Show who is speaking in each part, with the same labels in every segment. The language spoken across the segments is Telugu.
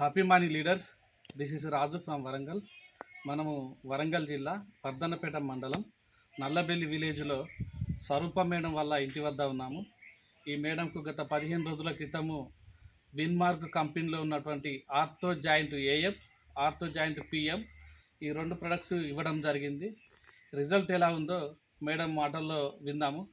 Speaker 1: Happy money leaders this is Raju from Warangal మనము వరంగల్ జిల్లా పర్దన్నపేట మండలం నల్లబెల్లి విలేజ్లో స్వరూప మేడం వల్ల ఇంటి వద్ద ఉన్నాము. ఈ మేడంకు గత పదిహేను రోజుల క్రితము విన్మార్క్ కంపెనీలో ఉన్నటువంటి ortho joint AF ortho joint PM ఈ రెండు ప్రొడక్ట్స్ ఇవ్వడం జరిగింది. రిజల్ట్ ఎలా ఉందో మేడం మాటల్లో విందాము.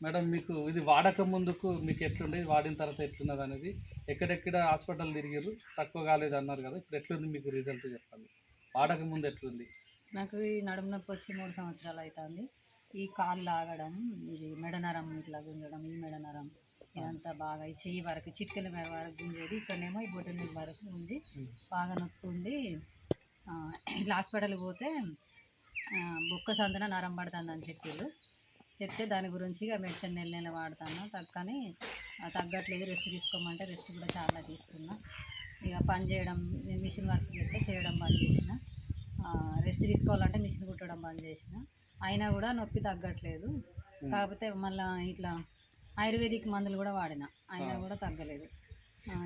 Speaker 1: మేడం మీకు ఇది వాడక ముందుకు మీకు ఎట్లుంది వాడిన తర్వాత ఎట్లున్నది అనేది? ఎక్కడెక్కడ హాస్పిటల్ తిరిగారు తక్కువ కాలేదు అన్నారు కదా ఇప్పుడు ఎట్లుంది మీకు రిజల్ట్ చెప్పండి. వాడక ముందు ఎట్లుంది?
Speaker 2: నాకు ఈ నడుము నొప్పి వచ్చి మూడు సంవత్సరాలు అవుతుంది ఈ కాళ్ళు లాగడం ఇది మెడనరం ఇట్లా గుంజడం ఈ మెడనరం ఇదంతా బాగా ఈ చెయ్యి వరకు చిటికెల మేర వరకు గుంజేది. ఇక్కడనేమో ఈ బొట్టెల వరకు గుంజి బాగా నొప్పి ఉండి ఇట్లా హాస్పిటల్కి పోతే బొక్క సందన నరం పడుతుంది అని చెప్పారు చెప్తే దాని గురించి ఇక మెడిసిన్ నెల నెల వాడతాను. కానీ తగ్గట్లేదు. రెస్ట్ తీసుకోమంటే రెస్ట్ కూడా చాలా తీసుకున్నా. ఇక పని చేయడం నేను మిషన్ వర్క్ చేస్తే చేయడం బంద్ చేసిన. రెస్ట్ తీసుకోవాలంటే మిషన్ కుట్టడం బంద్ చేసిన. అయినా కూడా నొప్పి తగ్గట్లేదు. కాకపోతే మళ్ళీ ఇట్లా ఆయుర్వేదిక్ మందులు కూడా వాడిన. అయినా కూడా తగ్గలేదు.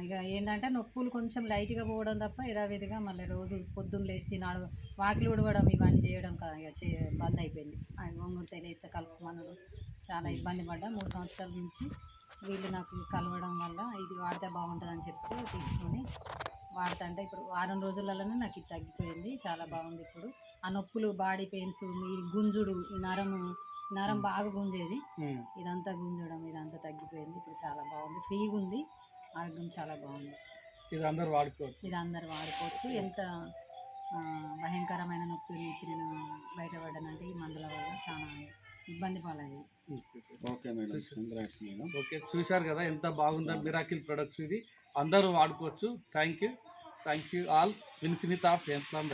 Speaker 2: ఇక ఏంటంటే నొప్పులు కొంచెం లైట్గా పోవడం తప్ప యథావిధిగా మళ్ళీ రోజు పొద్దున్న లేచి నాడు వాకిలు ఉడవడం ఇవన్నీ చేయడం ఇక చే బంద్ అయిపోయింది. అవి ఒంగురు తెలియత కలుపుమనడు చాలా ఇబ్బంది పడ్డా. మూడు సంవత్సరాల నుంచి వీళ్ళు నాకు కలవడం వల్ల ఇది వాడితే బాగుంటుందని చెప్తే తీసుకొని వాడుతా అంటే ఇప్పుడు వారం రోజులలోనే నాకు ఇది తగ్గిపోయింది. చాలా బాగుంది ఇప్పుడు. ఆ నొప్పులు బాడీ పెయిన్స్ ఈ గుంజుడు ఈ నరము నరం బాగా గుంజేది. ఇదంతా గుంజడం ఇదంతా తగ్గిపోయింది. ఇప్పుడు చాలా బాగుంది. ఫ్రీగా ఉంది ఆరోగ్యం చాలా బాగుంది.
Speaker 1: ఇది అందరు వాడుకోవచ్చు.
Speaker 2: ఇది అందరు వాడుకోవచ్చు. ఎంత భయంకరమైన నొప్పి నుంచి నేను బయటపడ్డానంటే ఈ మందుల వల్ల చాలా ఇబ్బంది పాలయ్యేది
Speaker 3: ఓకే మేడం.
Speaker 1: ఓకే చూశారు కదా ఎంత బాగుందో మిరాకిల్ ప్రొడక్ట్స్ ఇది. అందరూ వాడుకోవచ్చు. Thank you thank you all infinite of ఎన్స్లాం